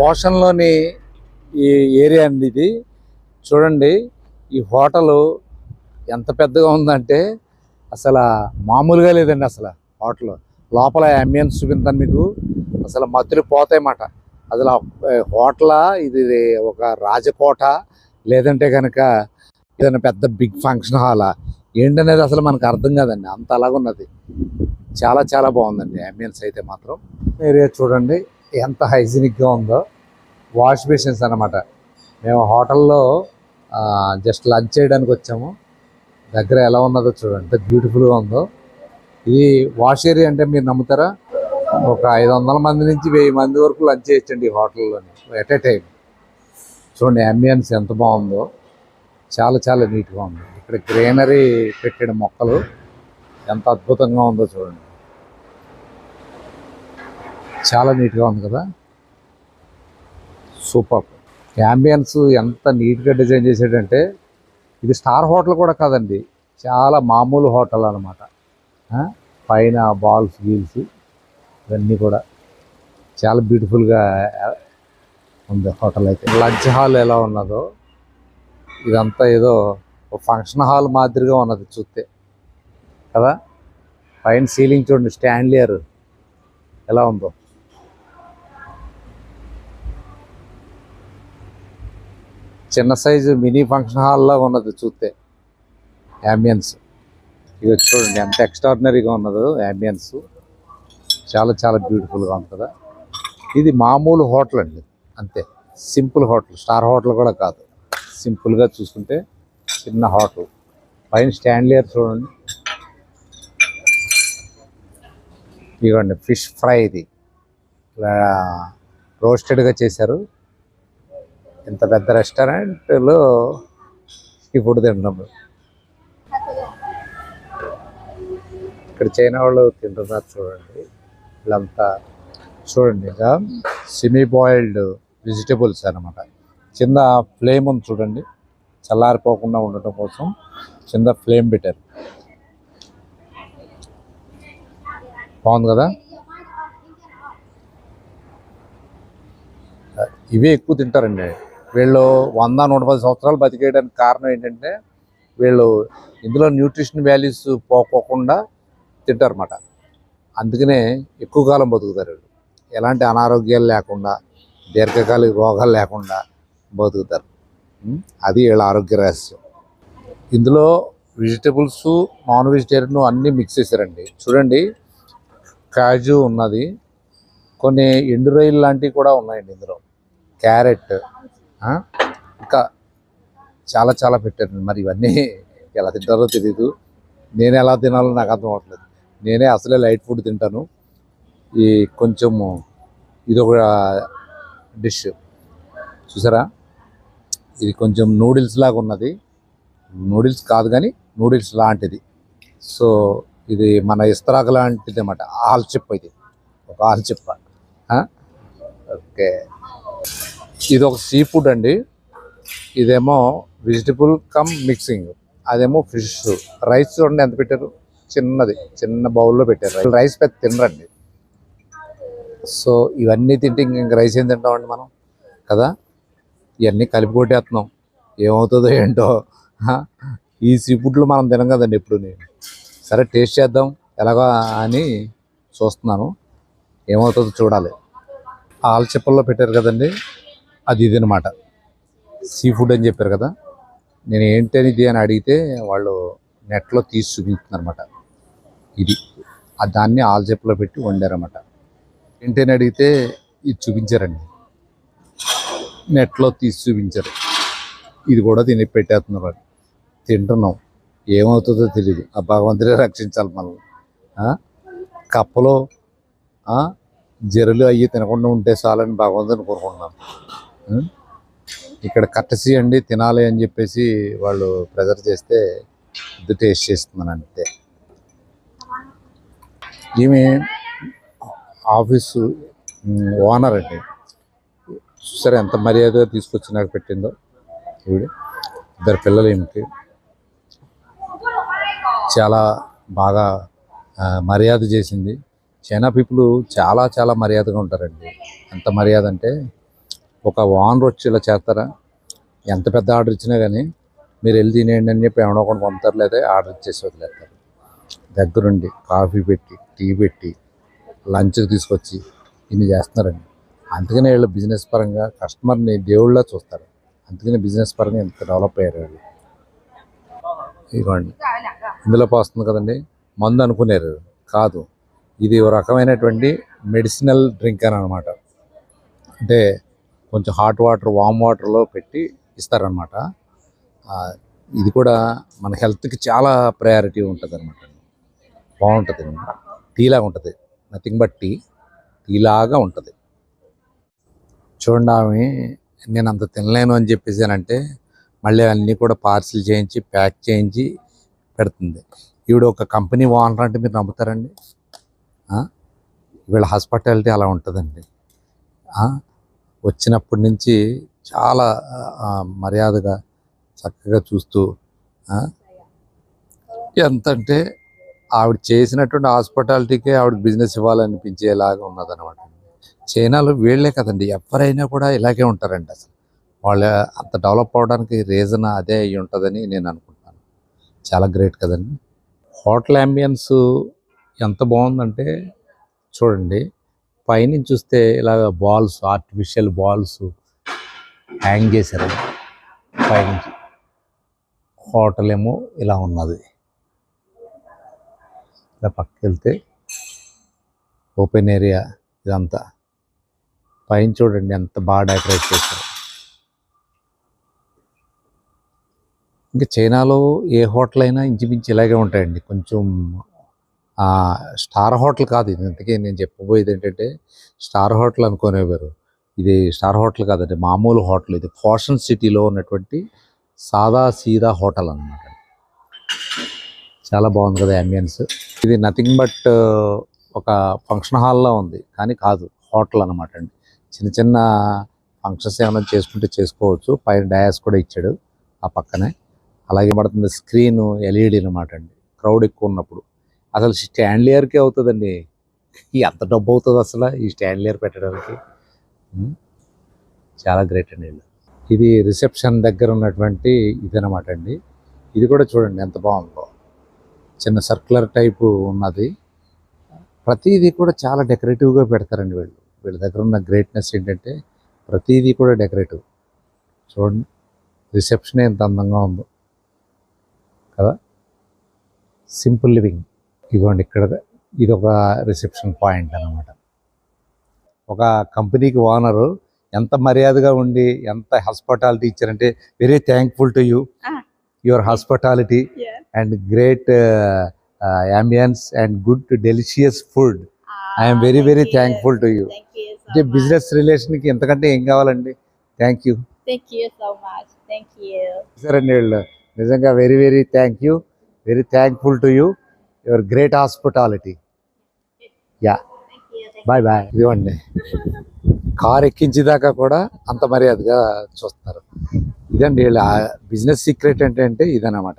పోషన్లోని ఈ ఏరియా అండి ఇది. చూడండి ఈ హోటలు ఎంత పెద్దగా ఉందంటే అసలు మామూలుగా లేదండి అసలు హోటల్. లోపల అంబియన్స్ చూపించాను మీకు. అసలు మత్తులు పోతాయన్నమాట. అసలు హోటలా ఇది ఒక రాజకోట లేదంటే కనుక ఏదైనా పెద్ద బిగ్ ఫంక్షన్ హాలా ఏంటనేది అసలు మనకు అర్థం కాదండి. అంత అలాగున్నది. చాలా చాలా బాగుందండి అంబియన్స్ అయితే మాత్రం. ఏరియా చూడండి. ఎంత హైజీనిక్గా ఉందో వాష్ బేసిన్స్ అన్నమాట. మేము హోటల్లో జస్ట్ లంచ్ చేయడానికి వచ్చాము. దగ్గర ఎలా ఉన్నదో చూడండి. ఎంత బ్యూటిఫుల్గా ఉందో. ఇది వాష్ ఏరియా అంటే మీరు నమ్ముతారా? ఒక ఐదు వందల మంది నుంచి వెయ్యి మంది వరకు లంచ్ చేయొచ్చండి ఈ హోటల్లోని ఎట్ ఏ టైం చూడండి అంబియన్స్ ఎంత బాగుందో. చాలా చాలా నీట్గా ఉంది. ఇక్కడ గ్రీనరీ పెట్టిన మొక్కలు ఎంత అద్భుతంగా ఉందో చూడండి. చాలా నీట్గా ఉంది కదా? సూపర్. అంబియన్స్ ఎంత నీట్గా డిజైన్ చేసాడంటే ఇది స్టార్ హోటల్ కూడా కాదండి చాలా మామూలు హోటల్ అనమాట పైన బాల్స్ గీల్స్ ఇవన్నీ కూడా. చాలా బ్యూటిఫుల్గా ఉంది హోటల్ అయితే. లంచ్ హాల్ ఎలా ఉన్నదో ఇదంతా ఏదో ఫంక్షన్ హాల్ మాదిరిగా ఉన్నది చూస్తే. కదా? పైన సీలింగ్ చూడండి స్టాండ్లియర్ ఎలా ఉందో. చిన్న సైజు మినీ ఫంక్షన్ హాల్లో ఉన్నది చూస్తే. అంబియన్స్ ఇది చూడండి ఎంత ఎక్స్ట్రాడినరీగా ఉన్నదో అంబియన్స్ చాలా చాలా బ్యూటిఫుల్గా ఉంది కదా ఇది మామూలు హోటల్ అండి. అంతే. Simple hotel. స్టార్ హోటల్ కూడా కాదు. సింపుల్గా చూసుకుంటే చిన్న హోటల్. పైన స్టాండ్లియర్ చూడండి. ఇదిగోండి ఫిష్ ఫ్రై ఇది. ఇలా రోస్టెడ్గా చేశారు. ఇంత పెద్ద రెస్టారెంట్లో ఈ ఫుడ్ తింటున్నాం ఇక్కడ చైనా వాళ్ళు తింటున్నారు చూడండి. వీళ్ళంతా చూడండి ఇక. సెమీ బాయిల్డ్ వెజిటేబుల్స్ అన్నమాట. కింద ఫ్లేమ్ ఉంది చూడండి. చల్లారిపోకుండా ఉండటం కోసం కింద ఫ్లేమ్ పెట్టారు. బాగుంది కదా? ఇవే ఎక్కువ తింటారండి. వీళ్ళు వంద నూట పది సంవత్సరాలు బతికేయడానికి కారణం ఏంటంటే వీళ్ళు ఇందులో న్యూట్రిషన్ వాల్యూస్ పోకోకుండా తింటారన్నమాట. అందుకనే ఎక్కువ కాలం బతుకుతారు వీళ్ళు. ఎలాంటి అనారోగ్యాలు లేకుండా దీర్ఘకాలిక రోగాలు లేకుండా బతుకుతారు. అది వీళ్ళ ఆరోగ్య రహస్యం. ఇందులో వెజిటబుల్స్ నాన్ వెజిటేరియన్ అన్నీ మిక్స్ చేశారండి. చూడండి కాజు ఉన్నది. కొన్ని ఎండు రొయ్యలు లాంటివి కూడా ఉన్నాయండి ఇందులో. క్యారెట్ ఇంకా చాలా చాలా పెట్టారు మరి ఇవన్నీ ఎలా తింటారో తెలియదు నేను ఎలా తినాలో నాకు అర్థం అవ్వట్లేదు. నేనే అసలే లైట్ ఫుడ్ తింటాను. ఈ కొంచెము ఇది ఒక డిష్. చూసారా? ఇది కొంచెం నూడిల్స్ లాగా ఉన్నది. నూడిల్స్ కాదు కానీ నూడిల్స్ లాంటిది. సో ఇది మన ఇస్తరాకు లాంటిది అనమాట ఆల్చిప్ప ఇది. ఒక ఆల్చిప్ప ఓకే. ఇది ఒక సీ ఫుడ్ అండి. ఇదేమో వెజిటబుల్ కమ్ మిక్సింగ్. అదేమో ఫిష్. రైస్ చూడండి ఎంత పెట్టారు? చిన్నది. చిన్న బౌల్లో పెట్టారు. రైస్. పెద్ద తినరండి. సో ఇవన్నీ తింటే ఇంక రైస్ ఏం తింటామండి మనం? కదా? ఇవన్నీ కలిపి కొట్టేస్తున్నాం ఏమవుతుందో ఏంటో. ఈ సీ ఫుడ్లు మనం తినం కదండి ఎప్పుడు సరే టేస్ట్ చేద్దాం. ఎలాగా అని చూస్తున్నాను. ఏమవుతుందో చూడాలి. ఆల్చిప్పల్లో పెట్టారు కదండి. అది ఇది అనమాట సీ ఫుడ్ అని చెప్పారు కదా. నేను ఏంటని ఇది అని అడిగితే వాళ్ళు నెట్లో తీసి చూపించారనమాట ఇది. ఆ దాన్ని ఆల్చెప్పలో పెట్టి వండారన్నమాట. ఏంటని అడిగితే ఇది చూపించారండి. నెట్లో తీసి చూపించారు. ఇది కూడా తిని పెట్టేస్తున్నారు. తింటున్నాం. ఏమవుతుందో తెలియదు ఆ భగవంతుడే రక్షించాలి మనల్ని. కప్పలో జరలు అయ్యి తినకుండా ఉంటే చాలని భగవంతుని కోరుకుంటున్నాను. ఇక్కడ కట్టసి అండి తినాలి అని చెప్పేసి వాళ్ళు ప్రెజర్ చేస్తే ఇది టేస్ట్ చేస్తున్నాను అంతే ఈమె ఆఫీసు ఓనర్ అండి. చూసారా ఎంత మర్యాదగా తీసుకొచ్చి నాకు పెట్టిందో? ఈవిడ ఇద్దరు పిల్లలు ఏమిటి చాలా బాగా మర్యాద చేసింది. చైనా పీపుల్ చాలా చాలా మర్యాదగా ఉంటారండి. ఎంత మర్యాద అంటే ఒక వాన్ వచ్చి ఇలా చేస్తారా? ఎంత పెద్ద ఆర్డర్ ఇచ్చినా కానీ మీరు వెళ్ళి తినేయండి అని చెప్పి ఎవడో ఒకటి పంపుతారు లేదా ఆర్డర్ ఇచ్చేసి వదిలేస్తారు. దగ్గరుండి కాఫీ పెట్టి టీ పెట్టి లంచ్కి తీసుకొచ్చి ఇన్ని చేస్తున్నారండి. అందుకనే వీళ్ళు బిజినెస్ పరంగా కస్టమర్ని దేవుళ్ళ చూస్తారు. అందుకనే బిజినెస్ పరంగా ఇంత డెవలప్ అయ్యారు వీళ్ళు. ఇదిగోండి. ఇందులో పోస్తుంది కదండి మందు అనుకునేరు కాదు ఇది ఒక రకమైనటువంటి మెడిసినల్ డ్రింక్ అని అనమాట. అంటే కొంచెం హాట్ వాటర్ వామ్ వాటర్లో పెట్టి ఇస్తారనమాట ఇది కూడా మన హెల్త్కి చాలా ప్రయారిటీ ఉంటుంది అనమాట బాగుంటుంది. టీ లాగా ఉంటుంది. Nothing but tea. టీలాగా ఉంటుంది. చూడండి ఆమె నేను అంత తినలేను అని చెప్పేసానంటే మళ్ళీ అన్నీ కూడా పార్సిల్ చేయించి ప్యాక్ చేయించి పెడుతుంది. ఈవిడ ఒక కంపెనీ ఓనర్ అంటే మీరు నమ్ముతారండి? వీళ్ళ హాస్పిటాలిటీ అలా ఉంటుందండి. వచ్చినప్పటి నుంచి చాలా మర్యాదగా చక్కగా చూస్తూ ఎంతంటే ఎంత అంటే ఆవిడ చేసినటువంటి హాస్పిటాలిటీకే ఆవిడ బిజినెస్ ఇవ్వాలనిపించేలాగా ఉన్నదన్నమాట. చైనాలో వీళ్ళే కదండి ఎవరైనా కూడా ఇలాగే ఉంటారండి అసలు. వాళ్ళ అంత డెవలప్ అవడానికి రీజన్ అదే అయి ఉంటుందని నేను అనుకుంటున్నాను. చాలా గ్రేట్ కదండి. హోటల్ అంబియన్స్ ఎంత బాగుందంటే చూడండి. పైనుంచి చూస్తే ఇలాగ బాల్స్ ఆర్టిఫిషియల్ బాల్స్ హ్యాంగ్ చేశారు. పైనుంచి. హోటల్ ఏమో ఇలా ఉన్నది. ఇలా పక్కకి వెళ్తే ఓపెన్ ఏరియా ఇదంతా. పైన చూడండి ఎంత బాగా డెకరేట్ చేశారు. ఇంకా చైనాలో ఏ హోటల్ అయినా ఇంచుమించు ఇలాగే ఉంటాయండి. కొంచెం స్టార్ హోటల్ కాదు ఇది ఇంతకీ నేను చెప్పబోయేది ఏంటంటే స్టార్ హోటల్ అనుకునేవారు. ఇది స్టార్ హోటల్ కాదండి మామూలు హోటల్. ఇది ఫోషన్ సిటీలో ఉన్నటువంటి సాదా సీదా హోటల్ అన్నమాట. చాలా బాగుంది కదా అంబియన్స్ ఇది నథింగ్ బట్ ఒక ఫంక్షన్ హాల్లో ఉంది కానీ కాదు హోటల్ అనమాట అండి. చిన్న చిన్న ఫంక్షన్స్ ఏమైనా చేసుకుంటే చేసుకోవచ్చు. పైన డయాస్ కూడా ఇచ్చాడు ఆ పక్కనే. అలాగే పడుతుంది స్క్రీన్ ఎల్ఈడి అనమాట అండి. క్రౌడ్ ఎక్కువ ఉన్నప్పుడు. అసలు స్టాండ్లియర్కే అవుతుందండి. ఎంత డబ్బు అవుతుంది అసలు ఈ స్టాండ్లియర్ పెట్టడానికి. చాలా గ్రేట్ అండి వీళ్ళు. ఇది రిసెప్షన్ దగ్గర ఉన్నటువంటి ఇదనమాట అండి. ఇది కూడా చూడండి ఎంత బాగుందో. చిన్న సర్క్యులర్ టైపు ఉన్నది. ప్రతిదీ కూడా చాలా డెకరేటివ్గా పెడతారండి వీళ్ళు. వీళ్ళ దగ్గర ఉన్న గ్రేట్నెస్ ఏంటంటే ప్రతిదీ కూడా డెకరేటివ్. చూడండి. రిసెప్షనే ఎంత అందంగా ఉందో. కదా? Simple living. ఇదిగోండి ఇక్కడ ఇది ఒక రిసెప్షన్ పాయింట్ అన్నమాట. ఒక కంపెనీకి ఓనరు ఎంత మర్యాదగా ఉండి ఎంత హాస్పిటాలిటీ ఇచ్చారంటే very thankful to you. Your hospitality. And great ambience and good delicious food I'm very very thankful to you అంటే. బిజినెస్ రిలేషన్కి ఎంతకంటే ఏం కావాలండి? Thank you. సరేండి వీళ్ళు. నిజంగా very very thank you very thankful to you your great hospitality. Yeah. Bye bye. ఇవ్వండి car ఎక్కించేదాకా కూడా అంత మర్యాదగా చూస్తారు ఇదండి వీళ్ళ బిజినెస్ సీక్రెట్ ఏంటంటే ఇదనమాట